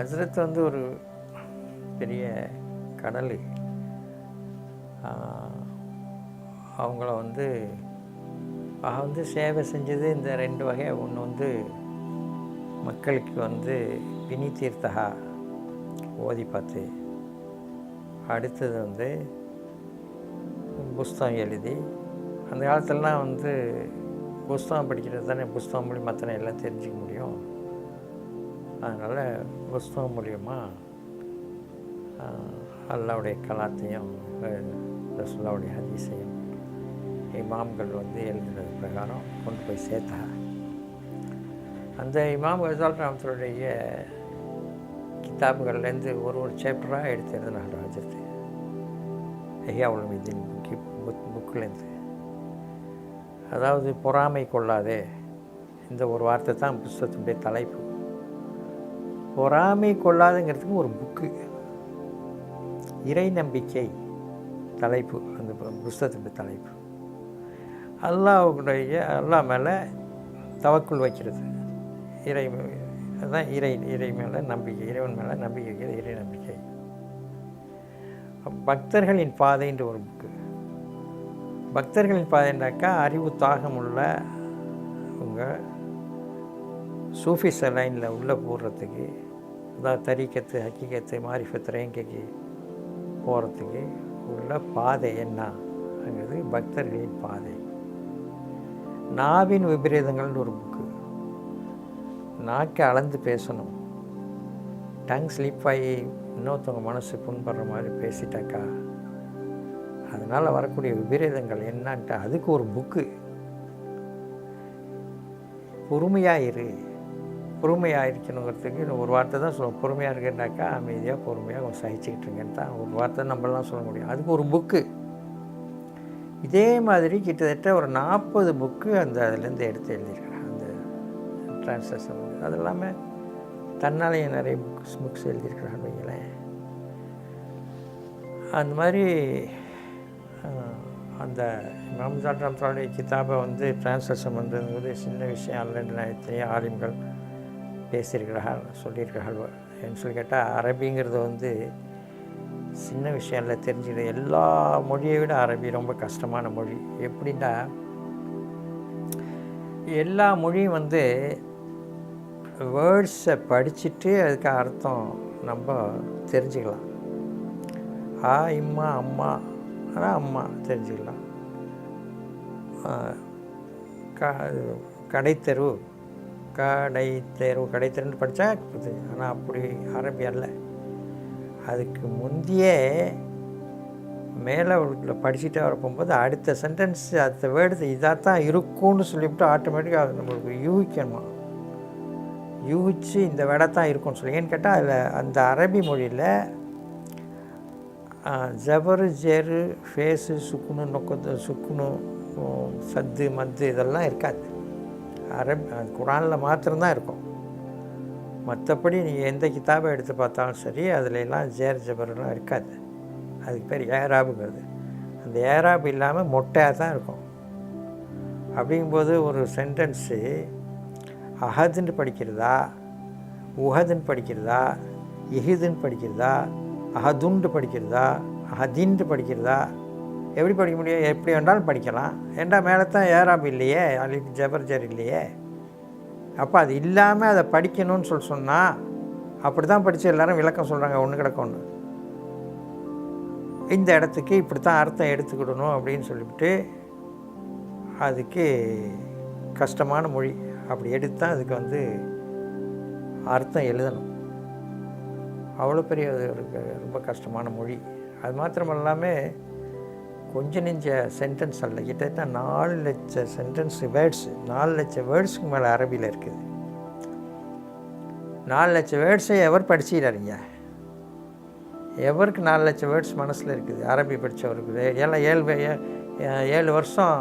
ஹஸ்ரத் வந்து ஒரு பெரிய கடல். அவங்கள வந்து ஆக வந்து சேவை செஞ்சது இந்த ரெண்டு வகை. ஒன்று வந்து மக்களுக்கு வந்து பினி தீர்த்தகா ஓதி பார்த்து. அடுத்தது வந்து புஸ்தகம் எழுதி. அந்த காலத்துலலாம் வந்து புஸ்தகம் படிக்கிறது தானே புஸ்தகம் மூலியமாக தானே எல்லாம் தெரிஞ்சுக்க அதனால் புஸ்தகம் மூலயமா அல்லாவுடைய கலாத்தையும் ரசுல்லாவுடைய ஹதீஸையும் இமாம்கள் வந்து எழுதினது பிரகாரம் கொண்டு போய் சேர்த்தா அந்த இமாம் கசால் ராமத்தருடைய கிதாபுகள்லேருந்து ஒரு ஒரு சாப்டராக எடுத்து எழுதினாங்க ராஜத்து ஐயாவுள் மீதின் புக்கி புக் புக்கிலேருந்து அதாவது பொறாமை கொள்ளாதே. இந்த ஒரு வார்த்தை தான் புஸ்தகத்தினுடைய தலைப்பு. பொறாமை கொள்ளாதுங்கிறதுக்கு ஒரு புக்கு இறை நம்பிக்கை தலைப்பு அந்த பு- தலைப்பு. அல்லாவுடைய அல்லாஹ் மேலே தவக்குள் வைக்கிறது. இறை அதுதான் இறை இறை மேலே நம்பிக்கை இறைவன் மேலே நம்பிக்கை வைக்கிறது இறை நம்பிக்கை. பக்தர்களின் பாதைன்ற ஒரு புக்கு பக்தர்களின் பாதைன்னாக்கா அறிவு தாகம் உள்ள உங்கள் சூஃபி லைனில் உள்ளே போடுறதுக்கு அதாவது தரிக்கத்து ஹக்கிக்கத்து மாரிஃபத்து ரேங்கைக்கு போகிறதுக்கு உள்ள பாதை என்னங்கிறது பக்தர்களின் பாதை. நாவின் விபரீதங்கள்னு ஒரு புக்கு நாக்கை அளந்து பேசணும். டங் ஸ்லிப் ஆகி இன்னொருத்தவங்க மனசு புண்படுற மாதிரி பேசிட்டாக்கா அதனால் வரக்கூடிய விபரீதங்கள் என்னன்ட்டு அதுக்கு ஒரு புக்கு பொறுமையாக இரு. பொறுமையாக இருக்கணுங்கிறதுக்கு இன்னும் ஒரு வார்த்தை தான் சொல்லுவோம் பொறுமையாக இருக்குன்னாக்கா அமைதியாக பொறுமையாக சகிச்சுக்கிட்டு இருக்கேன்னு தான் ஒரு வார்த்தை நம்மளாம் சொல்ல முடியும். அதுக்கு ஒரு புக்கு இதே மாதிரி கிட்டத்தட்ட ஒரு நாற்பது புக்கு அந்த அதுலேருந்து எடுத்து எழுதியிருக்கிறேன் அந்த டிரான்ஸ்லேஷன் அது இல்லாமல் தன்னாலேயே நிறைய புக்ஸ் புக்ஸ் எழுதியிருக்கிறான்னு வைங்களேன். அந்த மாதிரி அந்த இமாம் ஜாட்ராம்சாவுடைய கிதாபை வந்து டிரான்ஸ்லேஷன் பண்ணுறது சின்ன விஷயம் அல்லன்னு எத்தனையோ ஆலிம்கள் பேசியிருக்கிறார்கள் சொல்லியிருக்கிறார்கள் என்ன சொல்லி கேட்டால் அரபிங்கிறது வந்து சின்ன விஷயம் இல்லை எல்லா மொழியை விட அரபி ரொம்ப கஷ்டமான மொழி. எப்படின்னா எல்லா மொழியும் வந்து வேர்ட்ஸை படிச்சுட்டு அதுக்கு அர்த்தம் நம்ம தெரிஞ்சுக்கலாம். ஆ இம்மா அம்மா ஆனால் அம்மா தெரிஞ்சுக்கலாம். க கடைத்தெரு கடை தெரு கடைத்தெருன்னு படித்தா ஆனால் அப்படி அரபி அல்ல. அதுக்கு முந்தையே மேலே உள்ள படிச்சுட்டே வர போகும்போது அடுத்த சென்டென்ஸ் அடுத்த வேர்டு இதாக தான் இருக்கும்னு சொல்லிவிட்டு ஆட்டோமேட்டிக்காக அது நம்மளுக்கு யூகிக்கணுமா? யூகிச்சு இந்த வேடை தான் இருக்கும்னு சொல்லி. ஏன்னு கேட்டால் அதில் அந்த அரபி மொழியில் ஜபரு ஜெரு ஃபேஸு சுக்குனு நொக்கத்து சுக்குனு சத்து மத்து இதெல்லாம் இருக்காது. அரபி அது குரானில் மாத்திரம்தான் இருக்கும். மற்றபடி நீங்கள் எந்த கிதாபை எடுத்து பார்த்தாலும் சரி அதுல எல்லாம் ஜேர் ஜபர்லாம் இருக்காது. அதுக்கு பேர் ஏராபுங்கிறது. அந்த ஏராப் இல்லாமல் மொட்டையாக தான் இருக்கும். அப்படிங்கும்போது ஒரு சென்டென்ஸு அஹதுன்னு படிக்கிறதா உஹதுன்னு படிக்கிறதா இஹிதுன்னு படிக்கிறதா அஹதுண்டு படிக்கிறதா அஹதின்ட்டு படிக்கிறதா எப்படி படிக்க முடியும்? எப்படி வேண்டாலும் படிக்கலாம். ஏண்டா மேலே தான் ஏராப் இல்லையே? அலிப் ஜபர்ஜர் இல்லையே? அப்போ அது இல்லாமல் அதை படிக்கணும்னு சொல்லி சொன்னால் அப்படி தான் படித்து எல்லாரும் விளக்கம் சொல்கிறாங்க ஒன்று கிடக்க ஒன்று இந்த இடத்துக்கு இப்படி தான் அர்த்தம் எடுத்துக்கிடணும் அப்படின்னு சொல்லிவிட்டு அதுக்கு கஷ்டமான மொழி. அப்படி எடுத்தால் அதுக்கு வந்து அர்த்தம் எழுதணும். அவ்வளோ பெரிய ரொம்ப கஷ்டமான மொழி. அது மாத்திரமல்லாமல் கொஞ்ச நெஞ்ச சென்டென்ஸ் அல்ல. கிட்டத்தட்ட நாலு லட்ச சென்டென்ஸ் வேர்ட்ஸ் நாலு லட்சம் வேர்ட்ஸுக்கு மேலே அரபியில் இருக்குது. நாலு லட்சம் வேர்ட்ஸை எவர் படிச்சுக்கிறாருங்க? எவருக்கு நாலு லட்சம் வேர்ட்ஸ் மனசில் இருக்குது? அரபி படித்தவருக்கு ஏழை ஏழு ஏழு வருஷம்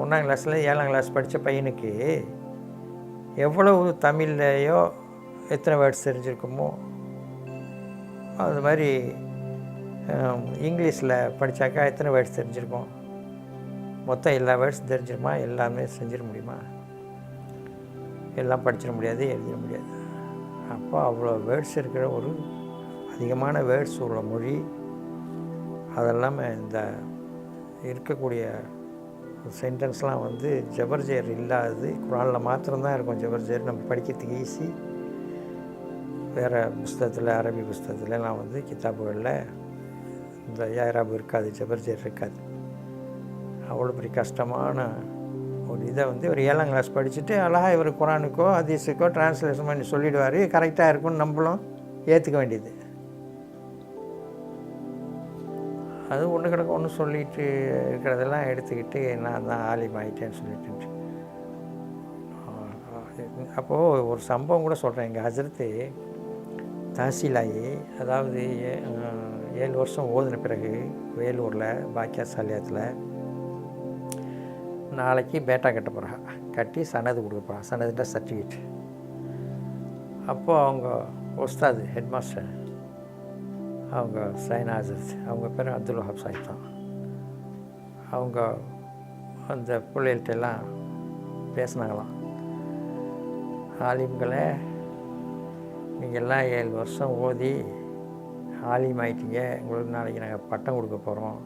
ஒன்றாம் கிளாஸில் ஏழாம் கிளாஸ் படித்த பையனுக்கு எவ்வளவு தமிழ்லையோ எத்தனை வேர்ட்ஸ் தெரிஞ்சிருக்குமோ அது மாதிரி இங்கிலீஷில் படித்தாக்கா எத்தனை வேர்ட்ஸ் தெரிஞ்சிருக்கோம்? மொத்தம் எல்லா வேர்ட்ஸ் தெரிஞ்சிருமா எல்லாமே செஞ்சிட முடியுமா? எல்லாம் படிச்சிட முடியாது எழுதிட முடியாது. அப்போ அவ்வளோ வேர்ட்ஸ் இருக்கிற ஒரு அதிகமான வேர்ட்ஸ் உள்ள மொழி அதெல்லாம இந்த இருக்கக்கூடிய சென்டென்ஸ்லாம் வந்து ஜபர்ஜேர் இல்லாதது குரானில் மாத்திரம்தான் இருக்கும் ஜபர்ஜேர். நம்ம படிக்கிறதுக்கு ஈஸி வேறு புஸ்தகத்தில் அரபி புஸ்தகத்துலலாம் வந்து கித்தாப்புகளில் இந்த யாராபு இருக்காது ஜபர்ஜர் இருக்காது. அவ்வளோ பெரிய கஷ்டமான ஒரு இதை வந்து ஒரு ஏழாம் கிளாஸ் படிச்சுட்டு அழகா இவர் குரானுக்கோ அதிசுக்கோ டிரான்ஸ்லேஷன் பண்ணி சொல்லிடுவார். கரெக்டாக இருக்கும்னு நம்மளும் ஏற்றுக்க வேண்டியது. அது ஒன்று கிடக்க ஒன்று சொல்லிட்டு இருக்கிறதெல்லாம் எடுத்துக்கிட்டு நான் தான் ஆலிம் ஆகிட்டேன்னு சொல்லிட்டு அப்போது ஒரு சம்பவம் கூட சொல்கிறேன் எங்கள் ஹசரத்து தாசிலாயி அதாவது ஏ- ஏழு வருஷம் ஓதின பிறகு வேலூரில் பாக்கியசாலியத்தில் நாளைக்கு பேட்டா கட்ட போகிறா கட்டி சனது கொடுக்க போகிறா சனதுன்ற சர்டிஃபிகேட் அப்போது அவங்க ஒஸ்தாது ஹெட் மாஸ்டர் அவங்க சைன் அவங்க பேர் அப்துல் வஹாப் சாஹிப் தான். அவங்க அந்த பிள்ளைகள்ட்ட எல்லாம் பேசினாங்களாம். ஆலிம்களை நீங்கள் எல்லாம் ஏழு வருஷம் ஓதி ஆலிம் ஆயிட்டீங்க உங்களுக்கு நாளைக்கு நாங்கள் பட்டம் கொடுக்க போகிறோம்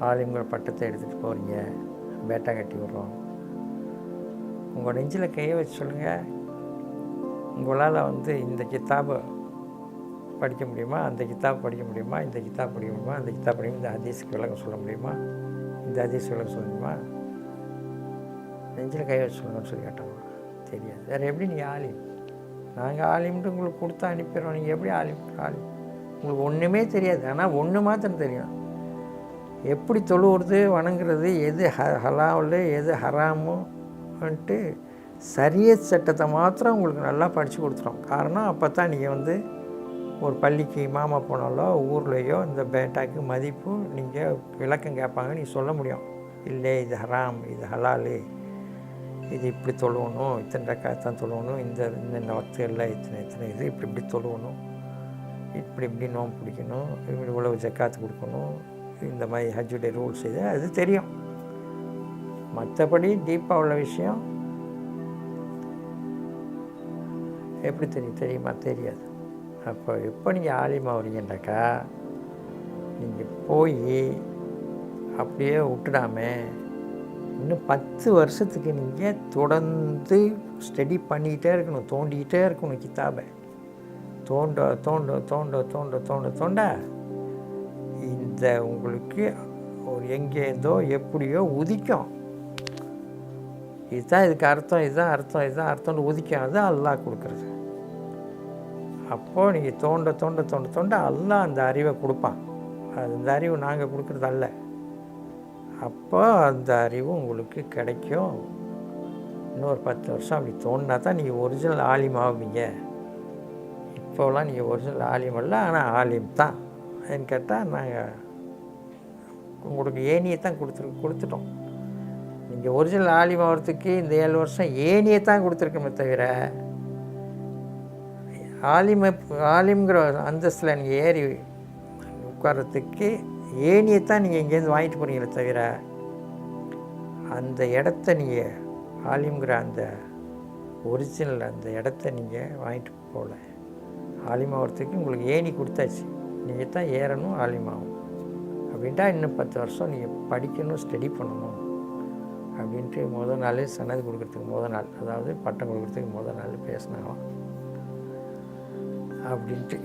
ஆலிம்கள் பட்டத்தை எடுத்துகிட்டு போகிறீங்க பேட்டா கட்டி விட்றோம். உங்கள் நெஞ்சில் கையை வச்சு சொல்லுங்கள் உங்களால் வந்து இந்த கித்தாபை படிக்க முடியுமா? அந்த கித்தாப் படிக்க முடியுமா? இந்த கித்தாப் படிக்க முடியுமா? அந்த கித்தாப் படிக்க இந்த ஹதீஸுக்கு விளக்கம் சொல்ல முடியுமா? இந்த ஹதீஸ் விளக்கம் சொல்ல முடியுமா? நெஞ்சில் கை வச்சு சொல்லுங்கன்னு சொல்லி கேட்டாங்க. தெரியாது. வேறு எப்படி நீங்கள் ஆலிம் நாங்கள் ஆலிம்ட்டு உங்களுக்கு கொடுத்து அனுப்பிடுறோம். நீங்கள் எப்படி ஆலிம் ஆலிம் உங்களுக்கு ஒன்றுமே தெரியாது. ஆனால் ஒன்று மாத்திரம் தெரியும். எப்படி தொழுவுறது வணங்குறது எது ஹ ஹலாவில் எது ஹராமுன்ட்டு சரிய சட்டத்தை மாத்திரம் உங்களுக்கு நல்லா படித்து கொடுத்துரும். காரணம் அப்போ தான் நீங்கள் வந்து ஒரு பள்ளிக்கு மாமா போனாலோ ஊர்லேயோ இந்த பேட்டாக்கு மதிப்பு நீங்கள் விளக்கம் கேட்பாங்க நீ சொல்ல முடியும். இல்லை இது ஹராம் இது ஹலாலு இது இப்படி தொழுவணும் இத்தனை ரக்காத்தான் தொழுவணும் இந்த இந்த இல்லை இத்தனை இத்தனை இது இப்படி இப்படி தொழுவணும். இப்படி இப்படி நோம்பு பிடிக்கணும் இப்படி இவ்வளவு ஜக்காத்து கொடுக்கணும் இந்த மாதிரி ஹஜ்ஜுடைய ரூல்ஸ் இது அது தெரியும். மற்றபடி டீப்பாக உள்ள விஷயம் எப்படி தெரியும் தெரியுமா? தெரியாது. அப்போ எப்போ நீங்கள் ஆலிமா வரீங்கன்னாக்கா நீங்கள் போய் அப்படியே விட்டுடாம இன்னும் பத்து வருஷத்துக்கு நீங்கள் தொடர்ந்து ஸ்டடி பண்ணிக்கிட்டே இருக்கணும் தோண்டிக்கிட்டே இருக்கணும் கித்தாபை. தோண்ட தோண்ட தோண்ட தோண்ட தோண்ட தோண்ட. இந்த உங்களுக்கு ஒரு எங்கேருந்தோ எப்படியோ உதிக்கும். இதுதான் இதுக்கு அர்த்தம் இதுதான் அர்த்தம் இதுதான் அர்த்தம்னு உதிக்கும். அது அல்லாஹ் கொடுக்குறது. அப்போது நீங்கள் தோண்ட தோண்ட தோண்ட தோண்ட அல்லாஹ் அந்த அறிவை கொடுப்பான். அது அந்த அறிவு நாங்கள் கொடுக்குறது அல்ல. அப்போ அந்த அறிவு உங்களுக்கு கிடைக்கும். இன்னொரு பத்து வருஷம் அப்படி தோணுனா தான் நீங்கள் ஒரிஜினல் ஆலிமாவீங்க இப்போலாம் நீங்கள் ஒரிஜினல் ஆலியம் இல்லை ஆனால் ஆலியம் தான். ஏன்னு கேட்டால் நாங்கள் உங்களுக்கு ஏனியை தான் கொடுத்துரு கொடுத்துட்டோம். நீங்கள் ஒரிஜினல் ஆலிம் ஆகிறதுக்கு இந்த ஏழு வருஷம் ஏனியை தான் கொடுத்துருக்கோமே தவிர ஆலிம ஆலிம்ங்கிற அந்தஸ்தில் நீங்கள் ஏறி உட்கார்றதுக்கு ஏனியை தான் நீங்கள் இங்கேருந்து வாங்கிட்டு போகிறீங்களே தவிர அந்த இடத்த நீங்கள் ஆலிம்ங்கிற அந்த ஒரிஜினல் அந்த இடத்த நீங்கள் வாங்கிட்டு போகல. ஆலிமாவதுக்கு உங்களுக்கு ஏணி கொடுத்தாச்சு. நீங்கள் தான் ஏறணும் ஆலிமாவும் அப்படின்ட்டா இன்னும் பத்து வருஷம் நீங்கள் படிக்கணும் ஸ்டடி பண்ணணும். அப்படின்ட்டு முதல் நாள் சன்னதி கொடுக்குறதுக்கு முதல் நாள். அதாவது பட்டம் கொடுக்குறதுக்கு முதல் நாள் பேசினாங்களாம். அப்படின்ட்டு.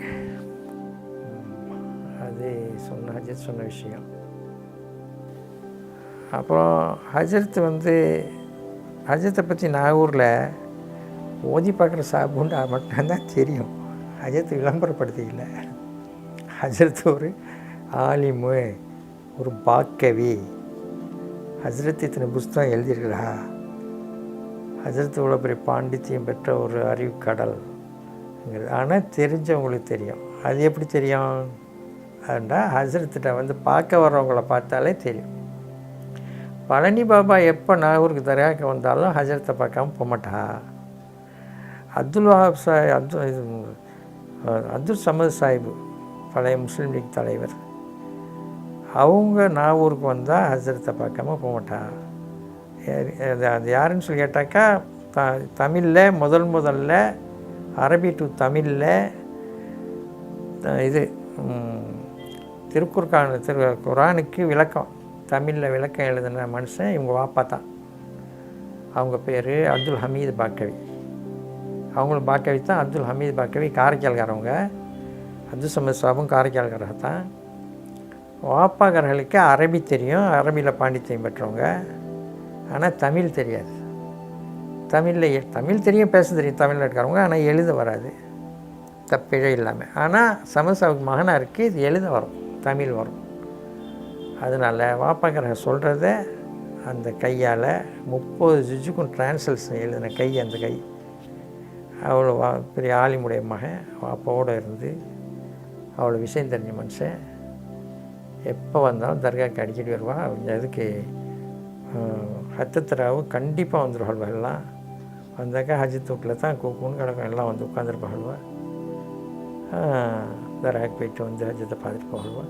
அது சொன்ன ஹஜரத் சொன்ன விஷயம். அப்புறம் ஹஜரத் வந்து ஹஜரத்தை பற்றி நாகூரில் ஓதி பார்க்குற சாப்புண்டு மட்டும்தான் தெரியும். அஜித் விளம்பரப்படுத்திக்கல. ஹஜரத் ஒரு ஆலிமு ஒரு பாக்கவி. ஹஜரத் இத்தனை புஸ்தகம் எழுதியிருக்கிறா? ஹஜரத் இவ்வளோ பெரிய பாண்டித்தியம் பெற்ற ஒரு அறிவு கடல்ங்கிறது ஆனால் தெரிஞ்சவங்களுக்கு தெரியும். அது எப்படி தெரியும்? அதுண்டா ஹசரத்திட்ட வந்து பார்க்க வர்றவங்கள பார்த்தாலே தெரியும். பழனி பாபா எப்போ நாகூருக்கு தரையாக்க வந்தாலும் ஹஜரத்தை பார்க்காம போக மாட்டா. அப்துல் வஹாப் சாய் அப்துல் இது, அப்துல் சமது சாஹிப் பழைய முஸ்லீம் லீக் தலைவர். அவங்க நாகூருக்கு வந்தால் ஹசரத்தை பார்க்காம போக மாட்டான். அது யாருன்னு சொல்லி கேட்டாக்கா த தமிழில் முதல் முதல்ல அரபி டு தமிழில் இது ம், திருக்குர்கான் திரு குரானுக்கு விளக்கம் தமிழில் விளக்கம் எழுதின மனுஷன் இவங்க வாப்பா தான். அவங்க பேர் அப்துல் ஹமீது பாக்கவி. அவங்களும் பாக்கவி தான் அப்துல் ஹமீது பாக்கவி காரைக்கால்காரவங்க. அப்துல் சமத் சாபும் காரைக்கால்காரர் தான் வாப்பாக்காரர்களுக்கு அரபி தெரியும் அரபியில் பாண்டித்தியம் பெற்றவங்க. ஆனால் தமிழ் தெரியாது. தமிழில் தமிழ் தெரியும் பேச தெரியும் தமிழில் இருக்கிறவங்க ஆனால் எழுத வராது. தப்பிழை இல்லாமல் ஆனால் சமசாவுக்கு மகனாக இருக்குது இது எழுத வரும் தமிழ் வரும். அதனால் வாப்பாக்கிற சொல்கிறத அந்த கையால் முப்பது ஜிஜுக்கும் டிரான்ஸ்லேஷன் எழுதின கை அந்த கை. அவ்வளோ வா பெரிய ஆலிமுடைய மகன். அப்பாவோடு இருந்து அவ்வளோ விஷயம் தெரிஞ்ச மனுஷன். எப்போ வந்தாலும் தர்காவுக்கு அடிக்கடி வருவாள் அவங்க அதுக்கு ஹத்தத்தராவு கண்டிப்பாக வந்துடுவாள்வா எல்லாம் வந்தாக்கா ஹஜ் தூக்கில் தான் கூப்பின்னு கிடக்கும். எல்லாம் வந்து உட்காந்துருப்பாள்வா தர்காவுக்கு போயிட்டு வந்து ஹஜத்தை பார்த்துட்டு போகல்வா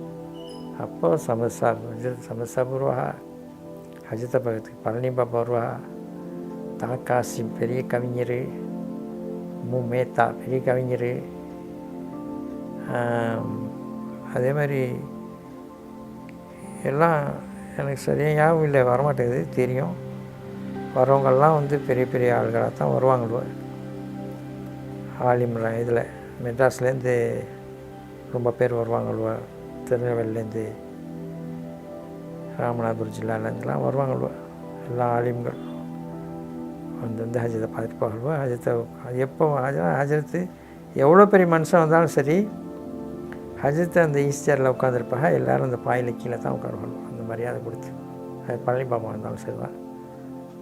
அப்போ சமஸ்தா சமஸ்தா வருவா. ஹஜத்தை பக்கத்துக்கு பழனி பாப்பா வருவா. தாக்காசி பெரிய கவிஞர். மு. மேத்தா பெரிய கவிஞர். அதே மாதிரி எல்லாம் எனக்கு சரியாக ஞாபகம் இல்லை வரமாட்டேங்குது தெரியும். வரவங்கள்லாம் வந்து பெரிய பெரிய ஆள்களாக தான் வருவாங்களோ. ஆலிம் இதில் மெட்ராஸ்லேருந்து ரொம்ப பேர் வருவாங்களோ திருநெல்வேலிலேருந்து ராமநாதபுரம் ஜில்லாலேருந்துலாம் வருவாங்களோ எல்லா ஆலிம்கள். வந்து வந்து ஹஜரத்தை பார்த்துட்டு போகல்வோ ஹஜரத்தை எப்போ ஹஜரத்து எவ்வளோ பெரிய மனுஷன் வந்தாலும் சரி ஹஜரத்தை அந்த ஈஸ்டரில் உட்காந்துருப்பாங்க எல்லோரும் அந்த பாயில் கீழே தான் உட்காருவாங்க. அந்த மரியாதை கொடுத்து. அது பழனி பாபா வந்தாலும் சரி தான்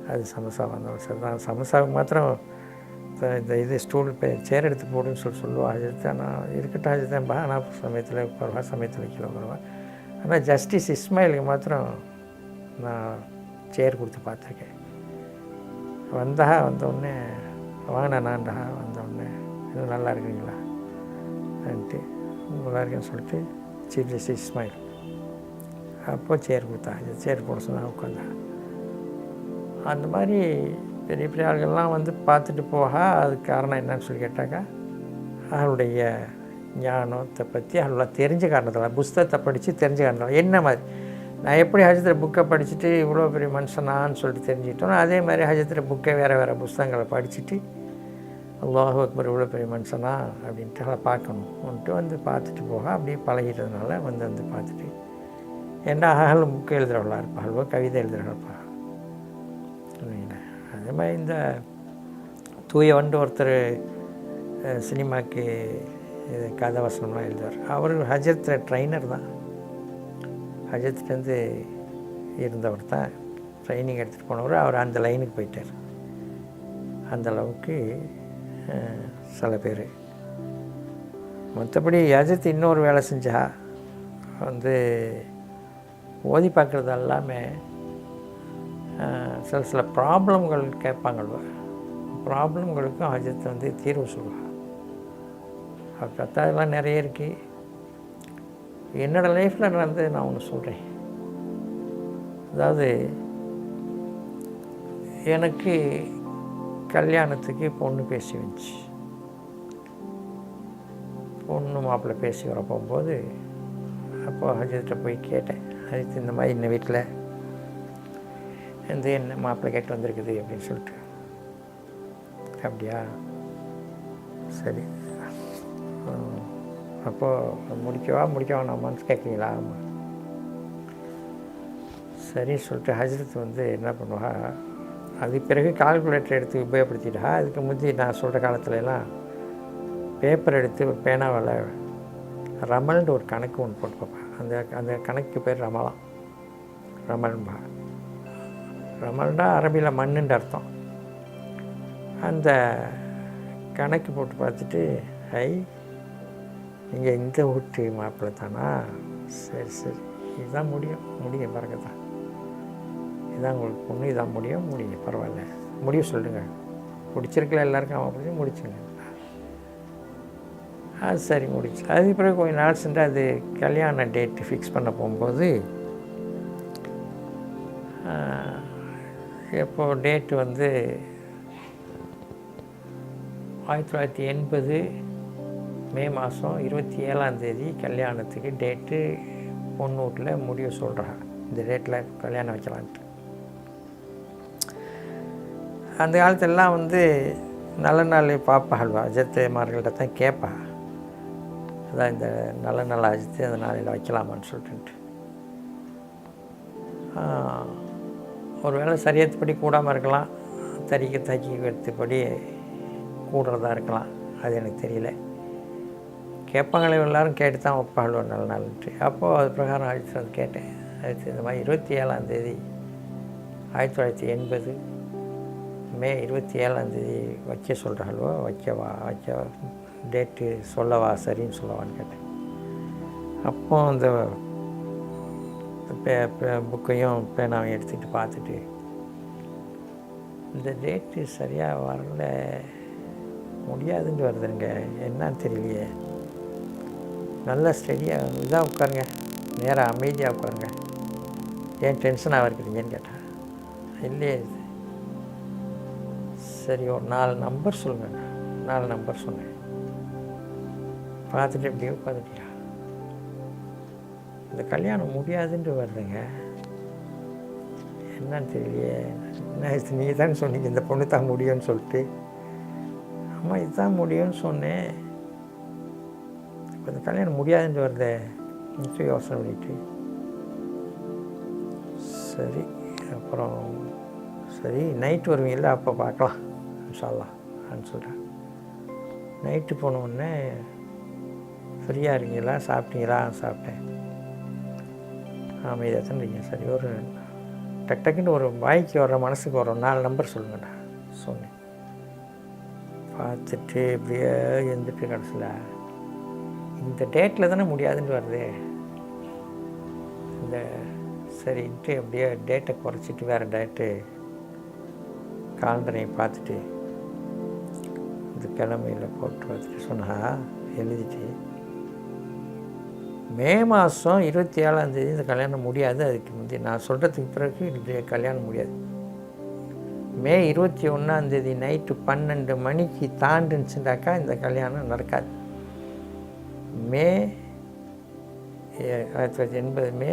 அது சமோசாவாக வந்தாலும் சரி தான் சமோசாவுக்கு மாத்திரம் இந்த- இது ஸ்டூல் பே சேர் எடுத்து போடுன்னு சொல்லி சொல்லுவாள் ஹஜரத்தை. நான் இருக்கட்டும் ஹஜரத்தேன்பா ஆனால் சமயத்தில் உட்காருவா சமயத்தில் கீழே உட்காருவா. ஆனால் ஜஸ்டிஸ் இஸ்மாயிலுக்கு மாத்திரம் நான் சேர் கொடுத்து பார்த்துருக்கேன். வந்தா வந்தோடனே வாங்கினாண்டா வந்தோடனே இன்னும் நல்லா இருக்கிறீங்களா அப்படின்ட்டு நல்லா இருக்கேன்னு சொல்லிட்டு சீஃப் ஜஸ்டிஸ் ஸ்மைல் அப்போ சேர் கொடுத்தா சேர் போட சொன்னால் உட்காந்தா. அந்த மாதிரி பெரிய பெரிய ஆள்கள்லாம் வந்து பார்த்துட்டு போக அதுக்கு காரணம் என்னன்னு சொல்லி கேட்டாக்கா அவளுடைய ஞானத்தை பற்றி அவளை தெரிஞ்ச காரணத்தில் புஸ்தகத்தை படித்து தெரிஞ்ச காரணத்தில் என்ன மாதிரி? நான் எப்படி ஹஜத்தில் புக்கை படிச்சுட்டு இவ்வளோ பெரிய மனுஷனான்னு சொல்லிட்டு தெரிஞ்சுக்கிட்டோம் அதே மாதிரி ஹஜத்தில் புக்கை வேறு வேறு புஸ்தகங்களை படிச்சுட்டு அல்லாஹ் அக்பர் இவ்வளோ பெரிய மனுஷனா? அப்படின்ட்டு அதை பார்க்கணும்ன்ட்டு வந்து பார்த்துட்டு போக அப்படியே பழகிட்டதுனால வந்து வந்து பார்த்துட்டு ஏன்னா அகலும் புக்கு எழுதுகிறவளாக இருப்பாள்வோ கவிதை எழுதுகிறவளா இல்லைங்களா அதே மாதிரி இந்த தூய வண்டு ஒருத்தர் சினிமாக்கு இது கதை வசனம்லாம் எழுதுவார். அவர் ஹஜரத்தில் ட்ரைனர் தான். அஜித்லேருந்து இருந்தவர் தான். ட்ரைனிங் எடுத்துகிட்டு போனவர் அவர் அந்த லைனுக்கு போயிட்டார். அந்த அளவுக்கு சில பேர். மற்றபடி அஜித் இன்னொரு வேலை செஞ்சா வந்து ஓதி பார்க்குறது எல்லாமே சில சில ப்ராப்ளம்கள் கேட்பாங்கள்வ. ப்ராப்ளம்களுக்கும் அஜித் வந்து தீர்வு சொல்லுவாள் அப்போ பார்த்தா அதெல்லாம் நிறைய இருக்குது என்னோடய லைஃப்பில் நடந்தது நான் ஒன்று சொல்கிறேன் அதாவது எனக்கு கல்யாணத்துக்கு பொண்ணு பேசி வந்துச்சு. பொண்ணு மாப்பிள்ளை பேசி வர போகும்போது அப்போ ஹஜரத்தை போய் கேட்டேன் ஹஜித் இந்த மாதிரி இந்த வீட்டில் இந்த என்ன மாப்பிள்ளை கேட்டு வந்திருக்குது? அப்படின்னு சொல்லிட்டு. அப்படியா? சரி. அப்போது முடிக்கவா முடிக்க வேணாமான்னு கேட்குறீங்களா ஆமாம் சரி சொல்லிட்டு ஹஜரத் வந்து என்ன பண்ணுவா? அது பிறகு கால்குலேட்டர் எடுத்து உபயோகப்படுத்திட்டா. அதுக்கு முந்தி நான் சொல்கிற காலத்துலலாம் பேப்பர் எடுத்து ஒரு பேனாவால் ரமல்னு ஒரு கணக்கு ஒன்று போட்டு பார்ப்பேன் அந்த அந்த கணக்கு பேர் ரமலாம் ரமல்பா ரமல்னா அரபியில் மண்ணுன்ற அர்த்தம். அந்த கணக்கு போட்டு பார்த்துட்டு ஐ நீங்கள் இந்த வீட்டு மாப்பிள்ளை தானா? சரி சரி. இதுதான் முடியும். முடியும் பிறகு தான். இதான் உங்களுக்கு பொண்ணு இதான் முடியும். முடியும். பரவாயில்ல. முடிவு சொல்லுங்கள் முடிச்சிருக்கல எல்லாருக்கும். அவன் பிடிச்சி முடிச்சுங்க ஆ சரி முடிச்சு. அதுக்கு பிறகு கொஞ்சம் நாள் சென்று அது கல்யாண டேட்டு ஃபிக்ஸ் பண்ண போகும்போது எப்போது எப்போ டேட்டு வந்து ஆயிரத்தி தொள்ளாயிரத்தி எண்பது மே மாதம் இருபத்தி ஏழாம் தேதி கல்யாணத்துக்கு டேட்டு பொண்ணு வீட்டில் முடிவு சொல்கிறாங்க இந்த டேட்டில் கல்யாணம் வைக்கலான்ட்டு. அந்த காலத்திலலாம் வந்து நல்ல நாள் பார்ப்பாள்வா அஜித்துமார்கள்ட்ட தான் கேட்பா அதான் இந்த நல்ல நாள் அஜித்து அந்த நாளையில் வைக்கலாமான்னு சொல்லிட்டு ஒரு வேளை சரியத்துப்படி கூடாமல் இருக்கலாம். தறிக்க தக்கி வைத்தபடி கூடுறதா இருக்கலாம். அது எனக்கு தெரியல. கேட்பாங்களே எல்லாரும் கேட்டு தான் வைப்பாள் ஒரு நல்ல நாள்ன்ட்டு அப்போது அது பிரகாரம் ஆயிரத்தி வந்து கேட்டேன். அழைச்சி இந்த மாதிரி இருபத்தி ஏழாம் தேதி ஆயிரத்தி தொள்ளாயிரத்தி எண்பது மே இருபத்தி ஏழாம் தேதி வைக்க சொல்கிறாள்வோ வைக்கவா வைக்க டேட்டு சொல்லவா சரின்னு சொல்லவான்னு கேட்டேன். அப்போ அந்த பே புக்கையும் பேனாவையும் எடுத்துகிட்டு பார்த்துட்டு இந்த டேட்டு சரியாக வரல முடியாதுன்னு வருதுங்க. என்னன்னு தெரியலையே. நல்லா ஸ்டெடியாக இதாக உட்காருங்க. நேராக அமைதியாக உட்காருங்க. ஏன் டென்ஷனாக இருக்கிறீங்கன்னு கேட்டேன் இல்லையே. இது சரி ஒரு நாலு நம்பர் சொல்லுங்க. நாலு நம்பர் சொன்னேன். பார்த்துட்டு எப்படியோ உட்காந்துட்டியா இந்த கல்யாணம் முடியாதுன்ட்டு வருதுங்க. என்னன்னு தெரியலையே. என்ன நீ தான் சொன்னீங்க இந்த பொண்ணு தான் முடியும்னு சொல்லிட்டு. ஆமாம் இதுதான் முடியும்னு சொன்னேன். இப்போ இந்த கல்யாணம் முடியாதுன்னு வருதே. நிச்சயம் யோசனை பண்ணிட்டு. சரி அப்புறம் சரி நைட்டு வருவீங்களா அப்போ பார்க்கலாம். சொல்லலாம் அப்படின்னு சொல்கிறேன் நைட்டு போனவுடனே ஃப்ரீயாக இருக்கீங்களா? சாப்பிட்டீங்களா? சாப்பிட்டேன். அமைதியாக தான் இருக்கீங்க. சரி ஒரு டக் டக்குன்னு ஒரு வாய்க்கு வர்ற மனசுக்கு வர நாலு நம்பர் சொல்லுங்கண்ணா சொன்னேன். பார்த்துட்டு இப்படியே எழுந்துட்டு கடைசியில். இந்த டேட்டில் தானே முடியாதுன்னு வருது. இந்த சரின்ட்டு அப்படியே டேட்டை குறைச்சிட்டு வேறு டேட்டு காலண்டரையும் பார்த்துட்டு இந்த கிழமையில் போட்டு பார்த்துட்டு சொன்னா எழுதிட்டு மே மாதம் இருபத்தி ஏழாந்தேதி இந்த கல்யாணம் முடியாது அதுக்கு முந்தைய நான் சொல்கிறதுக்கு பிறகு இந்த கல்யாணம் முடியாது. மே இருபத்தி ஒன்றாந்தேதி நைட்டு பன்னெண்டு மணிக்கு தாண்டுச்சுட்டாக்கா இந்த கல்யாணம் நடக்காது. மே ஆயிரத்தி தொள்ளாயிரத்தி எண்பது மே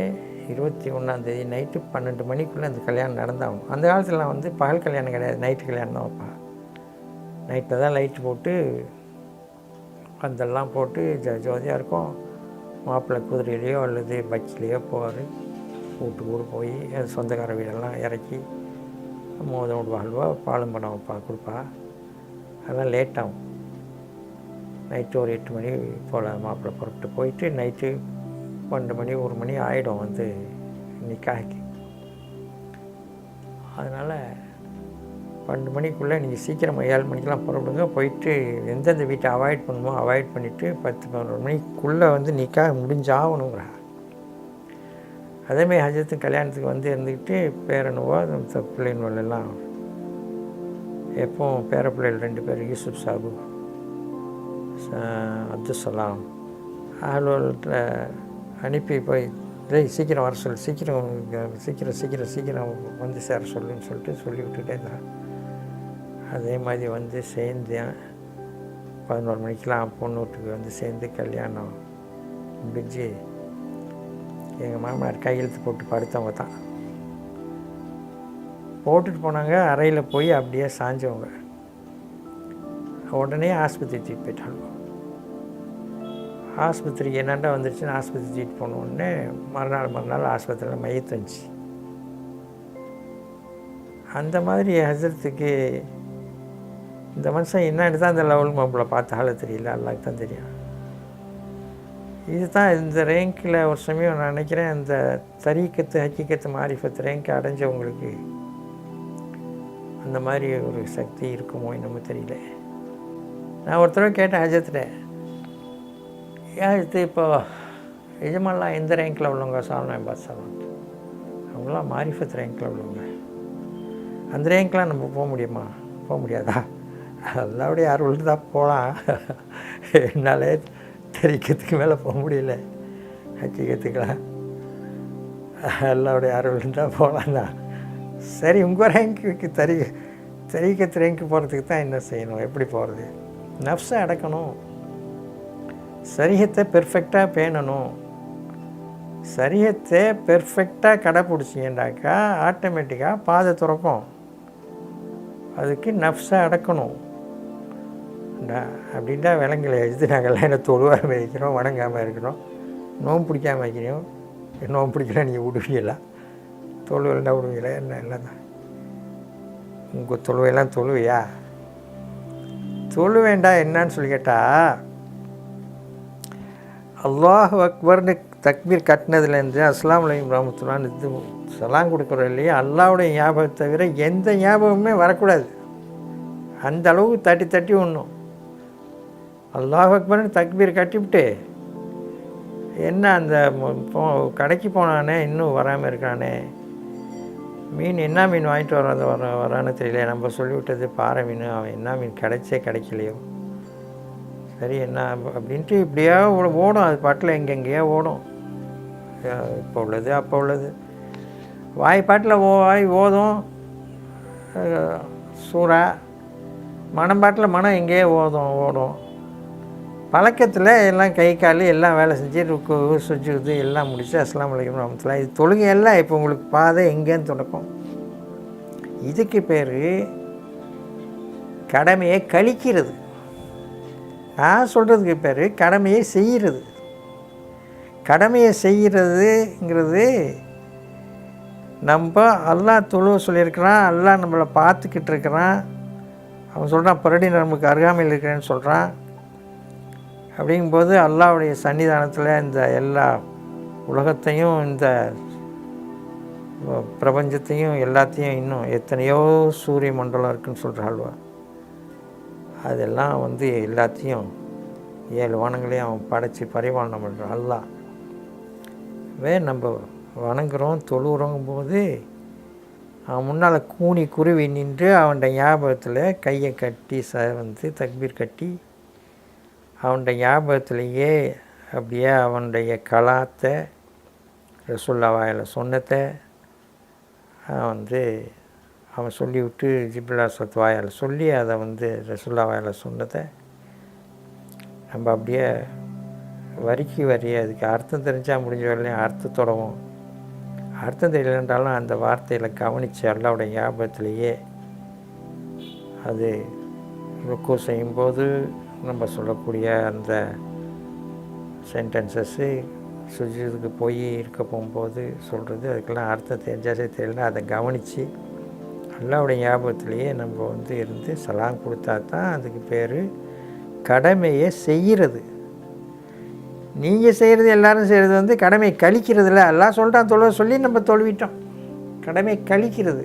இருபத்தி ஒன்றாந்தேதி நைட்டு பன்னெண்டு மணிக்குள்ளே அந்த கல்யாணம் நடந்தாகும். அந்த காலத்தில் வந்து பகல் கல்யாணம் கிடையாது நைட்டு கல்யாணம் தான் வைப்பா நைட்டில் தான் லைட்டு போட்டு பந்தெல்லாம் போட்டு ஜ ஜோதியாக இருக்கும். மாப்பிள்ளை குதிரையிலையோ அல்லது பைக்லேயோ போவார். வீட்டு கூட போய் சொந்தக்கார வீடெல்லாம் இறக்கி மோதம் விடுவாள்வா பாலும் பணம் வைப்பா கொடுப்பா. அதெல்லாம் லேட் ஆகும். நைட்டு ஒரு எட்டு மணி போல் மாப்பிள்ளை புறப்பட்டு போயிட்டு நைட்டு பன்னெண்டு மணி ஒரு மணி ஆகிடும் வந்து நிக்காய்க்கு அதனால் பன்னெண்டு மணிக்குள்ளே நீங்கள் சீக்கிரமாக ஏழு மணிக்கெலாம் புறப்படுங்க. போயிட்டு எந்தெந்த வீட்டை அவாய்ட் பண்ணுமோ அவாய்ட் பண்ணிவிட்டு பத்து பதினொரு மணிக்குள்ளே வந்து நிக்கா முடிஞ்சாகணுங்கிறா அதேமாதிரி ஹஜத்து கல்யாணத்துக்கு வந்து இருந்துக்கிட்டு பேரனுவோ பிள்ளைங்களெல்லாம் எப்போவும் பேர பிள்ளைகள் ரெண்டு பேர் யூசுப் சாபு அப்துல் சலாம் அலுவலகத்தில் அனுப்பி போய் டேய் சீக்கிரம் வர சொல்லு சீக்கிரம் சீக்கிரம் சீக்கிரம் சீக்கிரம் வந்து சேர சொல்லுன்னு சொல்லிட்டு சொல்லி விட்டுட்டே இருந்தான் அதே மாதிரி வந்து சேர்ந்தேன் பதினோரு மணிக்கெலாம் பொண்ணு வீட்டுக்கு வந்து சேர்ந்து கல்யாணம் முடிஞ்சு எங்கள் மாமனார் கையெழுத்து போட்டு படுத்தவங்க தான். போட்டுட்டு போனாங்க அறையில் போய் அப்படியே சாஞ்சவங்க. உடனே ஆஸ்பத்திரி தூக்கிட்டு போயிட்டாங்க. ஆஸ்பத்திரிக்கு என்னண்டா வந்துருச்சுன்னு ஆஸ்பத்திரி ட்ரீட் போன மறுநாள் மறுநாள் ஆஸ்பத்திரியில் மையத்தஞ்சு அந்த மாதிரி ஹசரத்துக்கு இந்த மனுஷன் என்னன்னு தான் இந்த லெவல் மாப்பிளை பார்த்தாலும் தெரியல அல்லாக்கு தான் தெரியும். இதுதான் இந்த ரேங்கில் ஒரு சமயம் நான் நினைக்கிறேன் இந்த தரீக்கத்து ஹக்கீக்கத்து மாரிஃபத்து ரேங்க் அடைஞ்சவங்களுக்கு அந்த மாதிரி ஒரு சக்தி இருக்குமோ என்னமோ தெரியல. நான் ஒருத்தரவை கேட்டேன் ஹஜத்தில் இது இப்போ எஜமான்லாம் எந்த ரேங்கில் உள்ளவங்க? சாலனா பாத்சாலாம் அவங்களாம் மாரிஃபத் ரேங்கில் உள்ளவங்க. அந்த ரேங்க்லாம் நம்ம போக முடியுமா? போக முடியாதா? எல்லாருடைய அருள் தான் போகலாம் என்னாலே தெரிக்கிறதுக்கு மேலே போக முடியல. ஹச்சிக்கிறதுக்கெலாம் எல்லாருடைய அருள் தான் போகலாம் தான். சரி உங்கள் ரேங்க்கு தெரிய தெரிவிக்கத்து ரேங்க்கு போகிறதுக்கு தான் என்ன செய்யணும்? எப்படி போகிறது நஃப்ஸை அடக்கணும். சரியத்தை பெர்ஃபெக்டாக பேணணும். சரியத்தை பெர்ஃபெக்டாக கடைப்பிடிச்சிங்கன்னாக்கா ஆட்டோமேட்டிக்காக பாதை திறக்கும். அதுக்கு நஃப்ஸை அடக்கணும். அப்படின்டா விலங்குகளை எழுதி நாங்கள்லாம் என்ன தொழுவாமல் வைக்கிறோம் வணங்காமல் இருக்கிறோம் நோம்பு பிடிக்காமல் வைக்கிறோம் நோம்பு பிடிக்கல நீங்கள் விடுவீங்களா? தொழுவெல்லாம் விடுவீங்களா? என்ன இல்லை தான் உங்கள் தொழுவையெல்லாம் தொழுவையா? தொழுவேண்டா என்னன்னு சொல்லி கேட்டால் அல்லாஹ் அக்பர்னு தக்பீர் கட்டினதுலேருந்து அஸ்லாம் வலைக்கம் ரஹமத்துல்லான்னு இது சலாம் கொடுக்குறோம் இல்லையா? அல்லாவுடைய ஞாபகத்தை தவிர எந்த ஞாபகமுமே வரக்கூடாது. அந்த அளவுக்கு தட்டி தட்டி ஒன்றும் அல்லாஹ் அக்பர்னு தக்பீர் கட்டிவிட்டு என்ன அந்த போ கடைக்கு போனானே இன்னும் வராமல் இருக்கானே? மீன் என்ன மீன் வாங்கிட்டு வராத வர வரான்னு தெரியல நம்ம சொல்லிவிட்டது பாறை மீன். அவன் என்ன மீன் கிடைச்சே கிடைக்கலையோ? சரி என்ன அப்படின்ட்டு இப்படியே ஓடும். அது பாட்டில் எங்கெங்கேயோ ஓடும். இப்போ உள்ளது அப்போ உள்ளது. வாய் பாட்டில் ஓ வாய் ஓதும். சூறா. மனம் பாட்டில் மனம் எங்கேயோ ஓதும் ஓடும். பழக்கத்தில் எல்லாம் கை கால் எல்லாம் வேலை செஞ்சு ருக்கு சுஜுது எல்லாம் முடிச்சு அஸ்லாம் வலைக்கம் ரஹமத்துல்லா இது தொழுகை எல்லாம் இப்போ உங்களுக்கு பாதை எங்கேன்னு தொடக்கும். இதுக்கு பேர் கடமையை கழிக்கிறது. நான் சொல்கிறதுக்கு பேர் கடமையை செய்கிறது கடமையை செய்கிறதுங்கிறது நம்ம அல்லா தொழுவ சொல்லியிருக்கிறான் அல்லா நம்மளை பார்த்துக்கிட்டு இருக்கிறான். அவன் சொல்கிறான் பரடி நமக்கு அருகாமையில் இருக்கிறேன்னு சொல்கிறான் அப்படிங்கும்போது அல்லாவுடைய சன்னிதானத்தில் இந்த எல்லா உலகத்தையும் இந்த பிரபஞ்சத்தையும் எல்லாத்தையும் இன்னும் எத்தனையோ சூரிய மண்டலம் இருக்குன்னு சொல்கிறாள்வா அதெல்லாம் வந்து எல்லாத்தையும் ஏழு வானங்களையும் அவன் படைச்சி பரிபாலனம் பண்ணுறான் அல்லா வே நம்ம வணங்குறோம் தொழுகிறோங்கும் போது அவன் முன்னால் கூனி குருவி நின்று அவன்கிட்ட ஞாபகத்தில் கையை கட்டி ச வந்து தக்பீர் கட்டி அவன்கிட்ட ஞாபகத்திலேயே அப்படியே அவனுடைய கலாத்தை ரசுல்லா வாயில் சொன்னதை வந்து அவன் சொல்லிவிட்டு ஜிப்லா சத் வாயால் சொல்லி அதை வந்து ரசுல்லா வாயில் சொன்னதை நம்ம அப்படியே வரிக்கு வரி அதுக்கு அர்த்தம் தெரிஞ்சால் முடிஞ்ச வரலையும் அர்த்தத்தோடவும் அர்த்தம் தெரியலன்றாலும் அந்த வார்த்தையில் கவனித்து அல்லாவுடைய ஞாபகத்திலேயே அது ருக்கு செய்யும்போது நம்ம சொல்லக்கூடிய அந்த சென்டென்சஸ்ஸு சுஜிதுக்கு போய் இருக்க போகும்போது சொல்கிறது அதுக்கெல்லாம் அர்த்தம் தெரிஞ்சாலே தெரியல. அதை கவனித்து அல்லாவுடைய ஞாபகத்திலேயே நம்ம வந்து இருந்து சலாம் கொடுத்தா தான் அதுக்கு பேர் கடமையை செய்கிறது. நீங்கள் செய்கிறது எல்லோரும் செய்கிறது வந்து கடமையை கழிக்கிறதுல எல்லாம் சொல்கிறான் தொழுவ சொல்லி நம்ம தொழுவிட்டோம். கடமை கழிக்கிறது.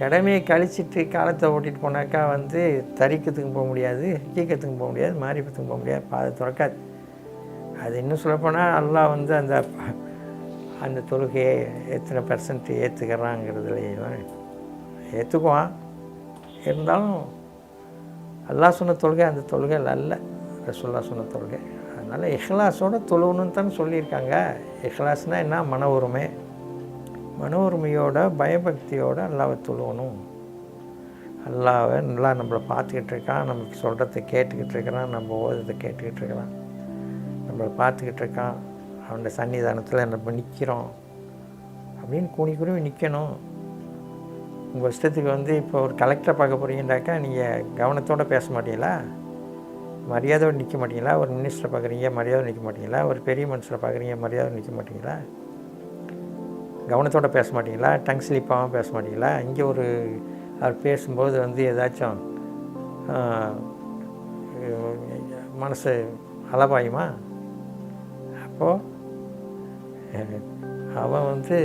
கடமையை கழிச்சிட்டு காலத்தை ஓட்டிகிட்டு போனாக்கா வந்து தரிக்கத்துக்கு போக முடியாது கீக்கத்துக்கும் போக முடியாது மாறிப்பத்துக்கும் போக முடியாது பாதை திறக்காது. அது இன்னும் சொல்லப்போனால் அல்லா வந்து அந்த அந்த தொழுகையை எத்தனை பர்சன்ட் ஏற்றுக்கிறாங்கிறதுலாம் ஏற்றுக்குவான் இருந்தாலும் அல்லா சொன்ன தொழுகை அந்த தொழுகை அல்ல. ரசுல்லா சொன்ன தொழுகை. அதனால் இஹ்லாஸோட தொழுவணுன்னு தான் சொல்லியிருக்காங்க. இஹ்லாஸ்னால் என்ன? மன உரிமை மன உரிமையோட பயபக்தியோடு அல்லாவை தொழுவணும். அல்லாவை நல்லா நம்மளை பார்த்துக்கிட்டு இருக்கான். நமக்கு சொல்கிறத கேட்டுக்கிட்டு இருக்கிறான். நம்ம ஓதத்தை கேட்டுக்கிட்டு இருக்கிறான். நம்மளை பார்த்துக்கிட்டு இருக்கான். அவனோட சன்னிதானத்தில் நம்ம நிற்கிறோம் அப்படின்னு கூணி குருவி நிற்கணும் உங்கள் இஷ்டத்துக்கு வந்து இப்போ ஒரு கலெக்டரை பார்க்க போகிறீங்கன்னாக்கா நீங்கள் கவனத்தோடு பேச மாட்டீங்களா? மரியாதையோடு நிற்க மாட்டீங்களா? ஒரு மினிஸ்டரை பார்க்குறீங்க மரியாதை நிற்க மாட்டீங்களா? ஒரு பெரிய மனுஷரை பார்க்குறீங்க மரியாதை நிற்க மாட்டீங்களா? கவனத்தோடு பேச மாட்டீங்களா? டங் ஸ்லிப்பாகவும் பேச மாட்டீங்களா? இங்கே ஒரு அவர் பேசும்போது வந்து ஏதாச்சும் மனசு அளவாயுமா? அப்போது அவன் வந்து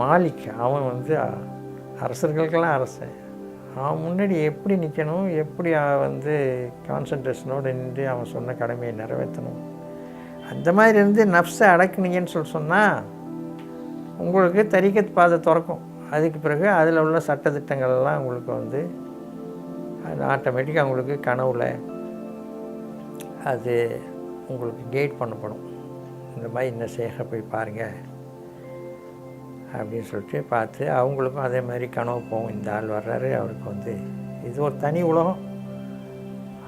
மாலிக் அவன் வந்து அரசர்களுக்கெல்லாம் அரசன் அவன் முன்னாடி எப்படி நிற்கணும் எப்படி வந்து கான்சன்ட்ரேஷனோடு நின்று அவன் சொன்ன கடமையை நிறைவேற்றணும். அந்த மாதிரி இருந்து நப்ஸை அடக்குனீங்கன்னு சொல்லி சொன்னால் உங்களுக்கு தரிக்கத் பாதை திறக்கும். அதுக்கு பிறகு அதில் உள்ள சட்டத்திட்டங்கள்லாம் உங்களுக்கு வந்து அது ஆட்டோமேட்டிக்காக உங்களுக்கு கனவுல அது உங்களுக்கு கைட் பண்ணப்படும். இந்த மாதிரி இந்த சேக போய் பாருங்கள் அப்படின்னு சொல்லிட்டு பார்த்து அவங்களுக்கும் அதே மாதிரி கனவு போகும். இந்த ஆள் வர்றாரு அவருக்கு வந்து இது ஒரு தனி உலகம்.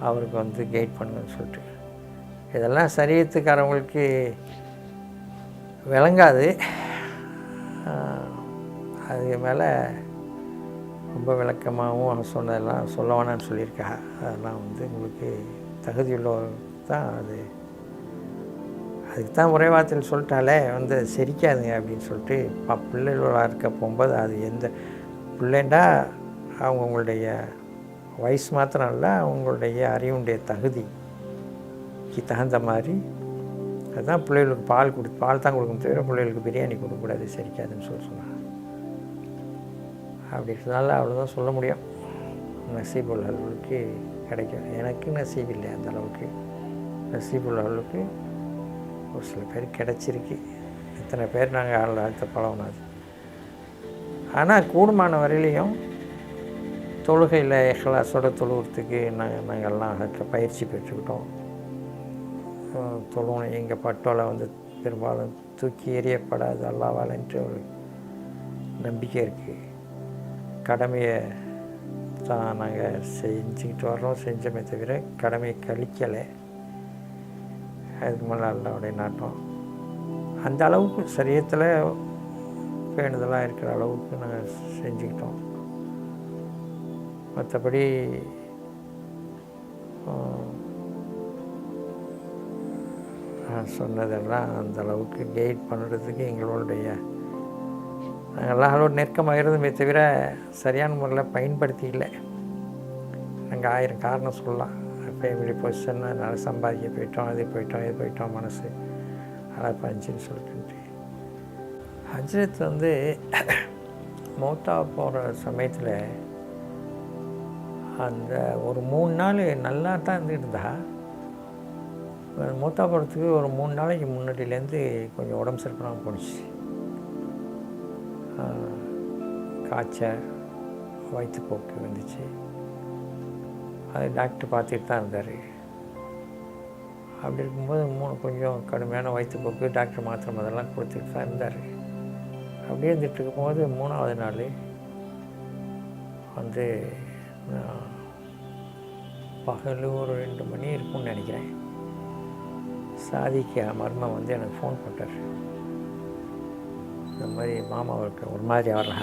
அவருக்கு வந்து கைட் பண்ணுங்கன்னு சொல்லிட்டு. இதெல்லாம் சரீரத்துக்காரவங்களுக்கு விளங்காது. அதுக்கு மேலே ரொம்ப விளக்கமாகவும் அவன் சொன்னதெல்லாம் சொல்ல வேணாம்னு சொல்லியிருக்கா. அதெல்லாம் வந்து உங்களுக்கு தகுதியுள்ளவர் தான் அது. அதுக்கு தான் ஒரே வார்த்தையில் சொல்லிட்டாலே வந்து சரிக்காதுங்க சிரிக்காதுங்க அப்படின்னு சொல்லிட்டு ப பிள்ளைகளோட இருக்க போகும்போது அது எந்த பிள்ளைண்டா அவங்க உங்களுடைய வயசு மாத்திரம் இல்லை அவங்களுடைய அறிவுடைய தகுதிக்கு தகுந்த மாதிரி அதுதான் பிள்ளைகளுக்கு பால் கொடு பால் தான் கொடுக்கணும் தவிர பிள்ளைகளுக்கு பிரியாணி கொடுக்கக்கூடாது சரிக்காதுன்னு சொல்லி சொன்னாங்க. அப்படி இருந்தாலும் அவ்வளோதான் சொல்ல முடியும். நசீப் உள்ளவர்களுக்கு கிடைக்கும். எனக்கு நசீப் இல்லை அந்த அளவுக்கு. நசீப் உள்ளவர்களுக்கு ஒரு சில பேர் கிடச்சிருக்கு. இத்தனை பேர் நாங்கள் ஆள் அடுத்த பழகினது ஆனால் கூடுமான வரையிலையும் தொழுகையில் எஹ்லாஸோட தொழுகிறதுக்கு நாங்கள் நாங்கள்லாம் அதில் பயிற்சி பெற்றுக்கிட்டோம். தொழுவோம் எங்கள் பட்டோலை வந்து பெரும்பாலும் தூக்கி எறியப்படாது. அல்லாவாலன்ட்டு ஒரு நம்பிக்கை இருக்குது கடமையை தான் நாங்கள் செஞ்சுக்கிட்டு வர்றோம். செஞ்சோமே தவிர கடமையை கழிக்கலை. அதுக்கு மேலே அல்லாவுடைய நாட்டம். அந்த அளவுக்கு சரியத்தில் பேணுதலாக இருக்கிற அளவுக்கு நாங்கள் செஞ்சுக்கிட்டோம். மற்றபடி நான் சொன்னதெல்லாம் அந்த அளவுக்கு கைட் பண்ணுறதுக்கு எங்களுடைய நாங்கள்லாம் அளவு நெருக்கமாக இருந்தமே தவிர சரியான முறையில் பயன்படுத்திக்கல. நாங்கள் ஆயிரம் காரணம் சொல்லலாம். ஃபேமிலி பொசிஷன் அதனால் சம்பாதிக்க போயிட்டோம் அது போயிட்டோம் இது போயிட்டோம் மனசு. அதான் பஞ்சுன்னு சொல்லிட்டு ஹஜ்ரத் வந்து மௌத்தா போகிற சமயத்தில் அந்த ஒரு மூணு நாள் நல்லா தான் இருந்துருந்தா மூத்தா போகிறதுக்கு ஒரு மூணு நாளைக்கு முன்னாடியிலேருந்து கொஞ்சம் உடம்பு சரிப்படாமல் போணுச்சு. காய்ச்சல் வயிற்றுப்போக்கு வந்துச்சு. அது டாக்டர் பார்த்துட்டு தான் இருந்தார். அப்படி இருக்கும்போது மூணு கொஞ்சம் கடுமையான வயிற்றுப்போக்கு டாக்டர் மாத்திரை அதெல்லாம் கொடுத்துட்டு தான் இருந்தார். அப்படியே இருந்துட்டு இருக்கும்போது மூணாவது நாள் வந்து நான் பகல் ஒரு ரெண்டு மணி இருக்கும்னு நினைக்கிறேன். சாதிக்க மர்மம் வந்து எனக்கு ஃபோன் போட்டார் இந்த மாதிரி மாமாவுக்கு ஒரு மாதிரி வர்றா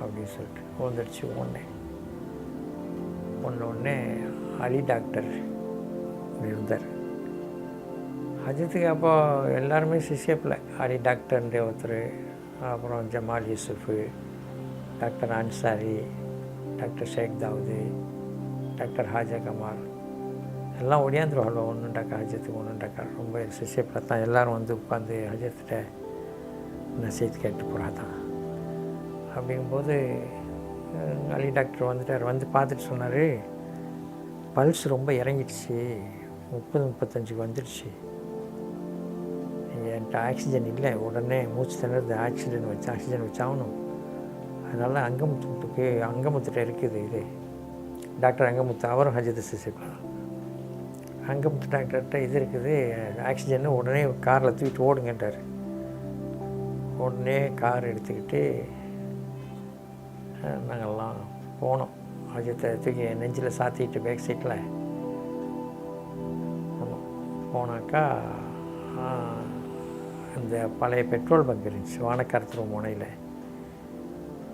அப்படின்னு சொல்லிட்டு வந்துடுச்சு ஒன்று வந்தோடனே அலி டாக்டர் இருந்தார் அஜித்துக்கு அப்போ எல்லாருமே சிஷியப்பில். அலி டாக்டர்ன்ற ஒருத்தர் அப்புறம் Jamal Yusuf doctor Ansari doctor Sheikh Dawood doctor Haja Kamal. எல்லாம் ஒடியாந்துருவாங்க ஒன்று டாக்டர் ஹஜத்துக்கு ஒன்றுண்டாக்கா ரொம்ப சிஷியப்பில் தான் எல்லோரும் வந்து உட்காந்து அஜித்துகிட்ட நசீத் கேட்டு போகிறா தான் அப்படிங்கும்போது அலி டாக்டர் வந்துட்டார். வந்து பார்த்துட்டு சொன்னார் பல்ஸ் ரொம்ப இறங்கிடுச்சு. முப்பது முப்பத்தஞ்சுக்கு வந்துடுச்சு. என்கிட்ட ஆக்சிஜன் இல்லை. உடனே மூச்சு திணறது ஆக்சிஜன் வச்சு ஆக்சிஜன் வச்சாகணும் அதனால் அங்கமுத்துக்கு அங்கமுத்துட்ட இருக்குது இது. டாக்டர் அங்கமுத்து அவரும் ஹஜத் சிசிக்கலாம் அங்கமுத்து டாக்டர்கிட்ட இது இருக்குது ஆக்சிஜன் உடனே காரில் தூக்கிட்டு ஓடுங்கன்றார். உடனே கார் எடுத்துக்கிட்டு நாங்கள்லாம் போனோம். அஜித்தை தூக்கி நெஞ்சில் சாத்திட்டு பேக் சீட்டில் ஆமாம் போனாக்கா இந்த பழைய பெட்ரோல் பங்க் இருந்துச்சு. வானக்கரத்துரு முனையில்.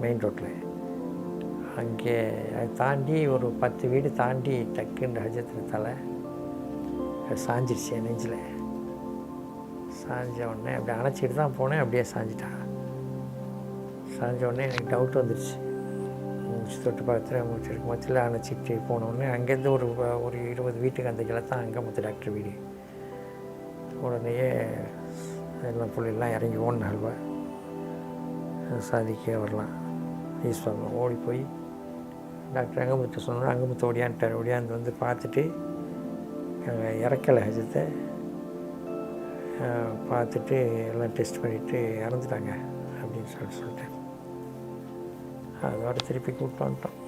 மெயின் ரோட்டில் அங்கே அதை தாண்டி ஒரு பத்து வீடு தாண்டி டக்குன்ற ஹஜத்தில் தலை சாஞ்சிருச்சு என் நெஞ்சில். சாஞ்ச உடனே அப்படியே அணைச்சிட்டு தான் போனேன். அப்படியே சாஞ்சிட்டான் சாஞ்ச உடனே எனக்கு டவுட் வந்துடுச்சு மூச்சு தொட்டு பார்த்துட்டு மூச்சு மத்தியில் அணைச்சிட்டு போனோடனே அங்கேருந்து ஒரு ஒரு இருபது வீட்டுக்கு அந்த தான் அங்கே மொத்த டாக்டர் வீடு. உடனேயே எல்லாம் பிள்ளைலாம் இறங்கி ஓடினாள்வா. சாதிக்க வரலாம். ஈஸ்வரன் ஓடி போய் டாக்டர் அங்கமுத்து சொன்னால் அங்கமுத்து ஓடியான்ட்டார். ஓடியாந்து வந்து பார்த்துட்டு அங்கே இறக்கலை ஹஜத்தை பார்த்துட்டு எல்லாம் டெஸ்ட் பண்ணிவிட்டு இறந்துட்டாங்க அப்படின்னு சொல்லி சொல்லிட்டேன். அதோட திருப்பி கூப்பிட்டு வந்துட்டோம்.